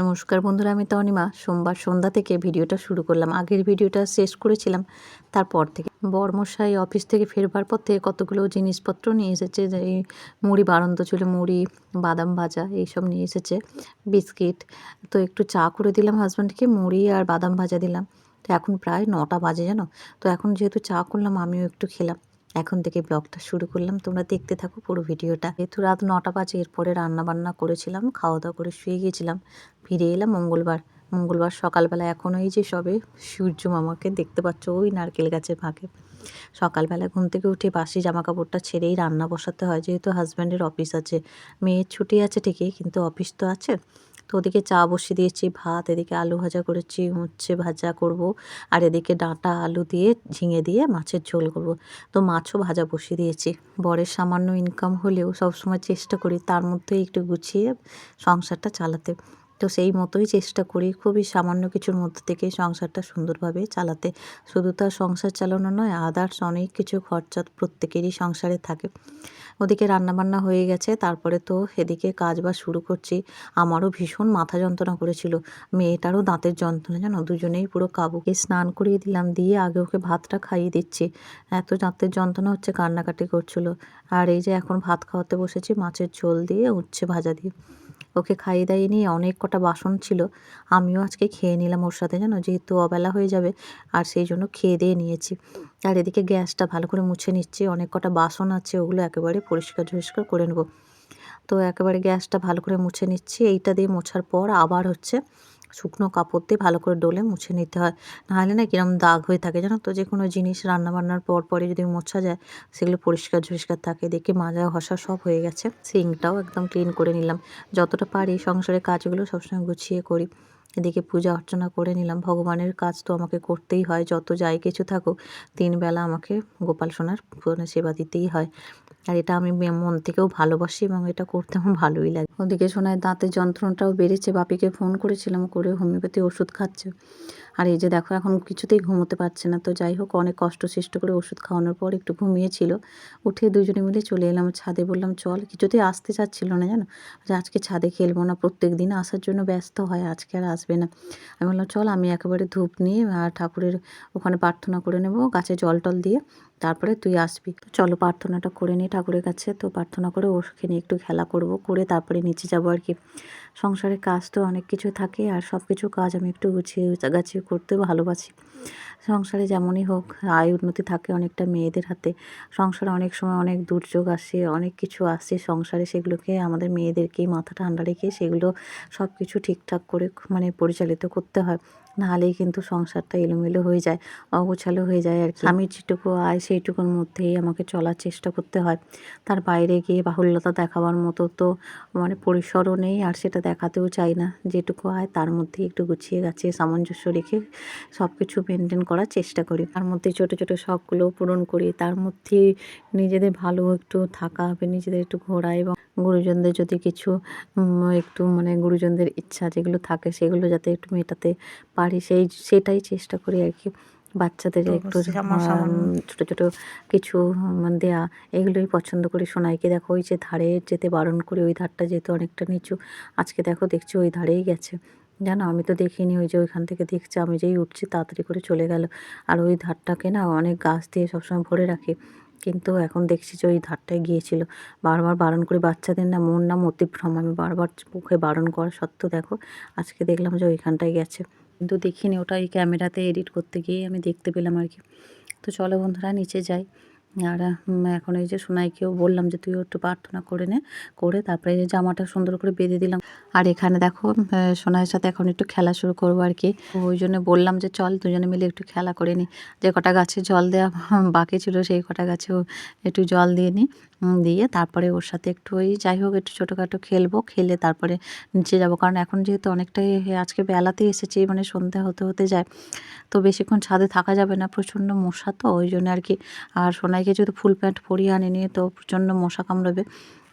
নমস্কার বন্ধুরা, আমি তনিমা। সোমবার সন্ধ্যা থেকে ভিডিওটা শুরু করলাম। আগের ভিডিওটা শেষ করেছিলাম, তারপর থেকে। বর্মশাই অফিস থেকে ফেরবার পর থেকে কতগুলো জিনিসপত্র নিয়ে এসেছে এই মুড়ি বাড়ন্ত ছিল, মুড়ি, বাদাম ভাজা, এইসব নিয়ে এসেছে, বিস্কিট। তো একটু চা করে দিলাম হাজব্যান্ডকে মুড়ি আর বাদাম ভাজা দিলাম। তো এখন প্রায় নটা বাজে জানো? তো এখন যেহেতু চা করলাম, আমিও একটু খেলাম। এখন থেকে ব্লগটা শুরু করলাম। তোমরা দেখতে থাকো পুরো ভিডিওটা। যেহেতু রাত নটা বাজে, এরপরে রান্না বান্না করেছিলাম খাওয়া দাওয়া করে শুয়ে গিয়েছিলাম। ফিরে এলাম মঙ্গলবার। মঙ্গলবার সকালবেলা এখন এই যে সবে সূর্য মামাকে দেখতে পাচ্ছ, ওই নারকেল গাছের ফাঁকে। সকালবেলা ঘুম থেকে উঠে বাসি জামা কাপড়টা ছেড়েই রান্না বসাতে হয়। যেহেতু হাজব্যান্ডের অফিস আছে, মেয়ের ছুটি আছে ঠিকই, কিন্তু অফিস তো আছে। তো ওদিকে চা বসিয়ে দিয়েছি, ভাত, এদিকে আলু ভাজা করেছি উচ্ছে ভাজা করব। আর এদিকে ডাঁটা, আলু দিয়ে ঝিঙে দিয়ে মাছের ঝোল করব। তো মাছও ভাজা বসিয়ে দিয়েছি। বরের সামান্য ইনকাম হলেও সবসময় চেষ্টা করি তার মধ্যে একটু গুছিয়ে সংসারটা চালাতে। তো সেই মতোই চেষ্টা করি খুবই সামান্য কিছুর মধ্যে থেকে সংসারটা সুন্দরভাবে চালাতে। শুধু তার সংসার চালানো নয় আদার্স অনেক কিছু খরচা প্রত্যেকেরই সংসারে থাকে। ওদিকে রান্নাবান্না হয়ে গেছে, তারপরে তো এদিকে কাজ বাজ শুরু করছি। আমারও ভীষণ মাথা যন্ত্রণা করেছিল। মেয়েটারও দাঁতের যন্ত্রণা, জানো? দুজনেই পুরো কাবুকে স্নান করিয়ে দিলাম, দিয়ে আগে ওকে ভাতটা খাইয়ে দিচ্ছি। এত দাঁতের যন্ত্রণা হচ্ছে, কান্নাকাটি করছিল। আর এই যে এখন ভাত খাওয়াতে বসেছি, মাছের ঝোল দিয়ে উচ্ছে ভাজা দিয়ে। ওকে খাইয়ে দাইয়ে নিয়ে অনেক কটা বাসন ছিল। আমিও আজকে খেয়ে নিলাম ওর সাথে জানো, যেহেতু অবেলা হয়ে যাবে, আর সেই জন্য খেয়ে দিয়ে নিয়েছি। আর এদিকে গ্যাসটা ভালো করে মুছে নিচ্ছি, অনেক কটা বাসন আছে, ওগুলো একেবারে পরিষ্কার ঝরিষ্কার করে নেব। তো একেবারে গ্যাসটা ভালো করে মুছে নিচ্ছি, এইটা দিয়ে মোছার পর আবার হচ্ছে শুকনো কাপড় দিয়ে ভালো করে ডলে মুছে নিতে হয়। নাহলে না কিরম দাগ হয়ে থাকে জানো তো? যে কোনো জিনিস রান্না বান্নার পর পরে যদি মোছা যায়, সেগুলো পরিষ্কার ঝরিষ্কার থাকে, দেখে মাজা ঘষা সব হয়ে গেছে। সিঙ্কটাও একদম ক্লিন করে নিলাম। যতটা পারি সংসারের কাজগুলো সবসময় গুছিয়ে করি। এদিকে পূজা অর্চনা করে নিলাম। ভগবানের কাজ তো আমাকে করতেই হয়, যত যাই কিছু থাকুক তিন বেলা আমাকে গোপাল সোনার মানে সেবা দিতেই হয়। আর এটা আমি মন থেকেও ভালোবাসি এবং এটা করতে আমার ভালোই লাগে। ওদিকে শোনায় দাঁতের যন্ত্রণাটাও বেড়েছে। বাপিকে ফোন করেছিলাম, করে হোমিওপ্যাথি ওষুধ খাচ্ছে। আর এই যে দেখো, এখন কিছুতেই ঘুমোতে পারছে না। তো যাই হোক, অনেক কষ্ট সৃষ্ট করে ওষুধ খাওয়ানোর পর একটু ঘুমিয়েছিল। উঠে দুজনে মিলে চলে এলাম ছাদে, বললাম, চল, কিছুতেই আসতে চাচ্ছিল না, জানো? যে আজকে ছাদে খেলব না, প্রত্যেক দিন আসার জন্য ব্যস্ত হয়, আজকে আর আসবে না। আমি বললাম, চল, আমি একেবারে ধূপ নিয়ে আর ঠাকুরের ওখানে প্রার্থনা করে নেব, গাছে জল টল দিয়ে। তারপরে তুই আসবি। চলো, প্রার্থনাটা করে নিই ঠাকুরের কাছে। তো প্রার্থনা করে ওকে নিয়ে একটু খেলা করব, করে তারপরে নিচে যাব আর কি। সংসারের কাজ তো অনেক কিছু থাকে আর সব কিছু কাজ আমি একটু গুছিয়ে গাছিয়ে করতে ভালোবাসি। সংসারে যেমনই হোক, আয় উন্নতি থাকে অনেকটা মেয়েদের হাতে। সংসারে অনেক সময় অনেক দুর্যোগ আসে, অনেক কিছু আসে সংসারে সেগুলোকে আমাদের মেয়েদেরকেই মাথা ঠান্ডা রেখে সেগুলো সব কিছু ঠিকঠাক করে মানে পরিচালিত করতে হয়। নাহলেই কিন্তু সংসারটা এলোমেলো হয়ে যায়, অগোছালো হয়ে যায় আর কি। আমি যেটুকু আয় সেইটুকুর মধ্যেই আমাকে চলার চেষ্টা করতে হয়। তার বাইরে গিয়ে বাহুল্যতা দেখাবার মতো তো মানে পরিসরও নেই আর সেটা দেখাতেও চাই না। যেটুকু আয় তার মধ্যেই একটু গুছিয়ে গাছিয়ে সামঞ্জস্য রেখে সব কিছু মেনটেন করার চেষ্টা করি। তার মধ্যে ছোটো ছোটো শখগুলো পূরণ করি। তার মধ্যে নিজেদের ভালো একটু থাকা হবে নিজেদের একটু ঘোরা এবং গুরুজনদের যদি কিছু একটু মানে গুরুজনদের ইচ্ছা যেগুলো থাকে সেগুলো যাতে একটু মেটাতে পারি সেই সেটাই চেষ্টা করি আর কি। বাচ্চাদের একটু ছোটো ছোটো কিছু দেয়া এগুলোই পছন্দ করি। সোনাইকে দেখো ওই যে ধারে যেতে বারণ করি ওই ধারটা যেহেতু অনেকটা নিচু আজকে দেখো দেখছি ওই ধারেই গেছে। জানো, আমি তো দেখিনি ওই যে ওইখান থেকে দেখছি, আমি যেই উঠছি তাড়াতাড়ি করে চলে গেল। আর ওই ধারটাকে না অনেক গাছ দিয়ে সবসময় ভরে রাখে। কিন্তু এখন দেখছি যে ওই ধারটায় গিয়েছিল। বারবার বারণ করে, বাচ্চাদের না মন না মতিভ্রম আমি বারবার মুখে বারণ করা সত্ত্বেও দেখো, আজকে দেখলাম যে ওইখানটায় গেছে। কিন্তু দেখিনি ওটা এই ক্যামেরাতে এডিট করতে গিয়েই আমি দেখতে পেলাম আর কি। তো চলো বন্ধুরা, নিচে যাই। আর এখন এই যে সোনাইকেও বললাম যে তুই একটু প্রার্থনা করে নে, করে তারপরে এই জামাটা সুন্দর করে বেঁধে দিলাম। আর এখানে দেখো সোনাইয়ের সাথে এখন একটু খেলা শুরু করব আর কি। ওই জন্য বললাম যে চল দুজনে মিলে একটু খেলা করে নি। যে কটা গাছে জল দেওয়া বাকি ছিল সেই কটা গাছেও একটু জল দিয়ে নিই দিয়ে তারপরে ওর সাথে একটু ওই যাই হোক একটু ছোটোখাটো খেলব, খেলে তারপরে নিচে যাব। কারণ এখন যেহেতু অনেকটাই আজকে বেলাতে এসেছি মানে সন্ধ্যা হতে হতে যায়। তো বেশিক্ষণ ছাদে থাকা যাবে না, প্রচণ্ড মশা তো, ওই জন্য আর কি। আর সোনাইকে যেহেতু ফুল প্যান্ট পরিয়ে আনিনি তো প্রচণ্ড মশা কামড়াবে,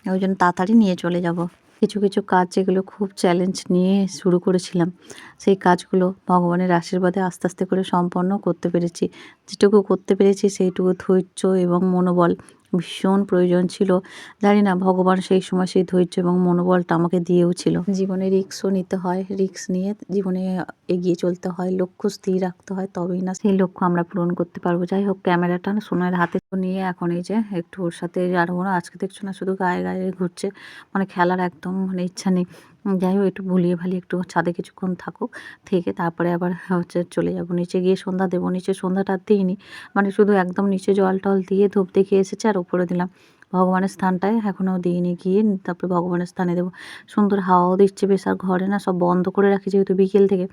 ওই জন্য তাড়াতাড়ি নিয়ে চলে যাব। কিছু কিছু কাজ যেগুলো খুব চ্যালেঞ্জ নিয়ে শুরু করেছিলাম, সেই কাজগুলো ভগবানের আশীর্বাদে আস্তে আস্তে করে সম্পন্ন করতে পেরেছি। যেটুকু করতে পেরেছি সেইটুকু ধৈর্য এবং মনোবল ভীষণ প্রয়োজন ছিল। জানি না, ভগবান সেই সময় সেই ধৈর্য এবং মনোবলটা আমাকে দিয়েও ছিল। জীবনে রিক্সও নিতে হয় রিক্স নিয়ে জীবনে এগিয়ে চলতে হয়, লক্ষ্য স্থির রাখতে হয়, তবেই না সেই লক্ষ্য আমরা পূরণ করতে পারব। যাই হোক, ক্যামেরাটা সোনার হাতে নিয়ে এখন এই যে একটু ওর সাথে আর ওরা, আজকে দেখছ না শুধু গায়ে গায়ে ঘুরছে মানে খেলার একদম মানে ইচ্ছা নেই। যাই হোক, একটু ভুলিয়ে ভালিয়ে একটু ছাদে কিছুক্ষণ থাকুক, থেকে তারপরে আবার হচ্ছে চলে যাব। নিচে গিয়ে সন্ধ্যা দেবো। নিচে সন্ধ্যাটা দিইনি মানে শুধু একদম নিচে জল টল দিয়ে ধূপ দেখে এসেছে আর উপরে দিলাম। ভগবানের স্থানটায় এখনও দিইনি গিয়ে তারপরে ভগবানের স্থানে দেবো। সুন্দর হাওয়াও দিচ্ছে বেশ, আর ঘরে না সব বন্ধ করে রাখি যেহেতু বিকেল থেকে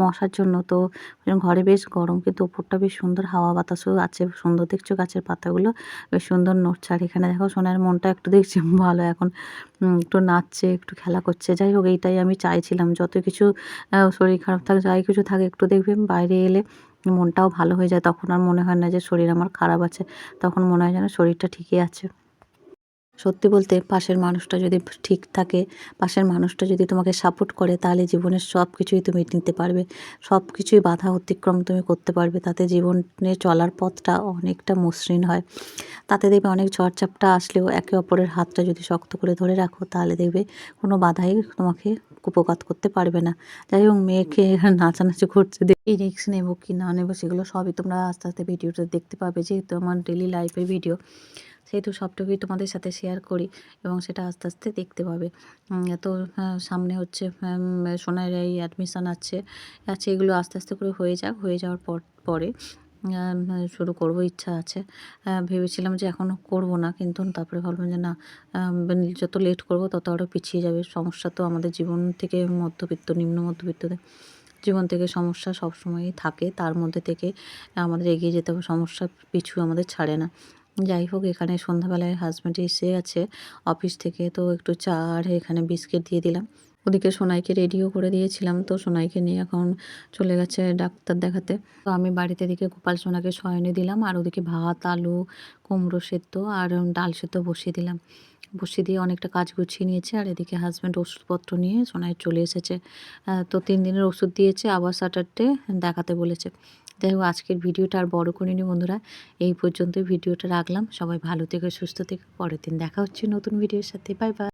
মশার জন্য। তো ঘরে বেশ গরম, কিন্তু ওপরটা বেশ সুন্দর হাওয়া বাতাসও আছে, সুন্দর দেখছ গাছের পাতাগুলো, বেশ সুন্দর নড়ছে। আর এখানে দেখো সোনার মনটা একটু দেখছি, ভালো এখন একটু নাচছে, একটু খেলা করছে। যাই হোক, এইটাই আমি চাইছিলাম, যত কিছু শরীর খারাপ থাকে, যাই কিছু থাকে, একটু দেখবে বাইরে এলে মনটাও ভালো হয়ে যায়। তখন আর মনে হয় না যে শরীর আমার খারাপ আছে, তখন মনে হয় যেন শরীরটা ঠিকই আছে। সত্যি বলতে পাশের মানুষটা যদি ঠিক থাকে, পাশের মানুষটা যদি তোমাকে সাপোর্ট করে, তাহলে জীবনের সব কিছুই তুমি নিতে পারবে। সব কিছুই বাধা অতিক্রম তুমি করতে পারবে। তাতে জীবনে চলার পথটা অনেকটা মসৃণ হয়। তাতে দেখবে অনেক ঝড়চাপটা আসলেও একে অপরের হাতটা যদি শক্ত করে ধরে রাখো, তাহলে দেখবে কোনো বাধাই তোমাকে উপকাত করতে পারবে না। যাই হোক, মেয়েকে নাচানাচি করছে এই রিক্স নেব কি না নেব, সেগুলো সবই তোমরা আস্তে আস্তে ভিডিওটা দেখতে পাবে, যেহেতু আমার ডেলি লাইফের ভিডিও সেহেতু সবটুকুই তোমাদের সাথে শেয়ার করি এবং সেটা আস্তে আস্তে দেখতে পাবে। তো সামনে হচ্ছে সোনার এই অ্যাডমিশান আছে। আছে এগুলো আস্তে আস্তে করে হয়ে যাক, হয়ে যাওয়ার পর, পরে শুরু করব, ইচ্ছা আছে। ভেবেছিলাম যে এখনও করব না, কিন্তু তারপরে ভাবলাম যে না যত লেট করব তত আরও পিছিয়ে যাবে। সমস্যা তো আমাদের জীবন থেকে মধ্যবিত্ত, নিম্ন মধ্যবিত্তদের জীবন থেকে সমস্যা সবসময়ই থাকে। তার মধ্যে থেকে আমাদের এগিয়ে যেতে হবে, সমস্যা পিছু আমাদের ছাড়ে না। যাই হোক, এখানে সন্ধ্যাবেলায় হাজব্যান্ড এসে আছে অফিস থেকে, তো একটু চা আর এখানে বিস্কিট দিয়ে দিলাম। ওদিকে সোনাইকে রেডিও করে দিয়েছিলাম, তো সোনাইকে নিয়ে এখন চলে গেছে ডাক্তার দেখাতে। তো আমি বাড়িতে দিকে গোপাল সোনাকে শয়নে দিলাম, আর ওদিকে ভাত, আলু, কুমড়ো সেদ্ধ আর ডাল সেদ্ধ বসিয়ে দিলাম। বসিয়ে দিয়ে অনেকটা কাজ গুছিয়ে নিয়েছে, আর এদিকে হাজব্যান্ড ওষুধপত্র নিয়ে সোনাই চলে এসেছে। তো তিন দিনের ওষুধ দিয়েছে, আবার স্যাটারডে দেখাতে বলেছে। যাই হোক আজকের ভিডিওটা আর বড় করিনি বন্ধুরা, এই পর্যন্তই ভিডিওটা রাখলাম। সবাই ভালো থেকে, সুস্থ থেকে। পরের দিন দেখা হচ্ছে নতুন ভিডিওর সাথে। Bye bye.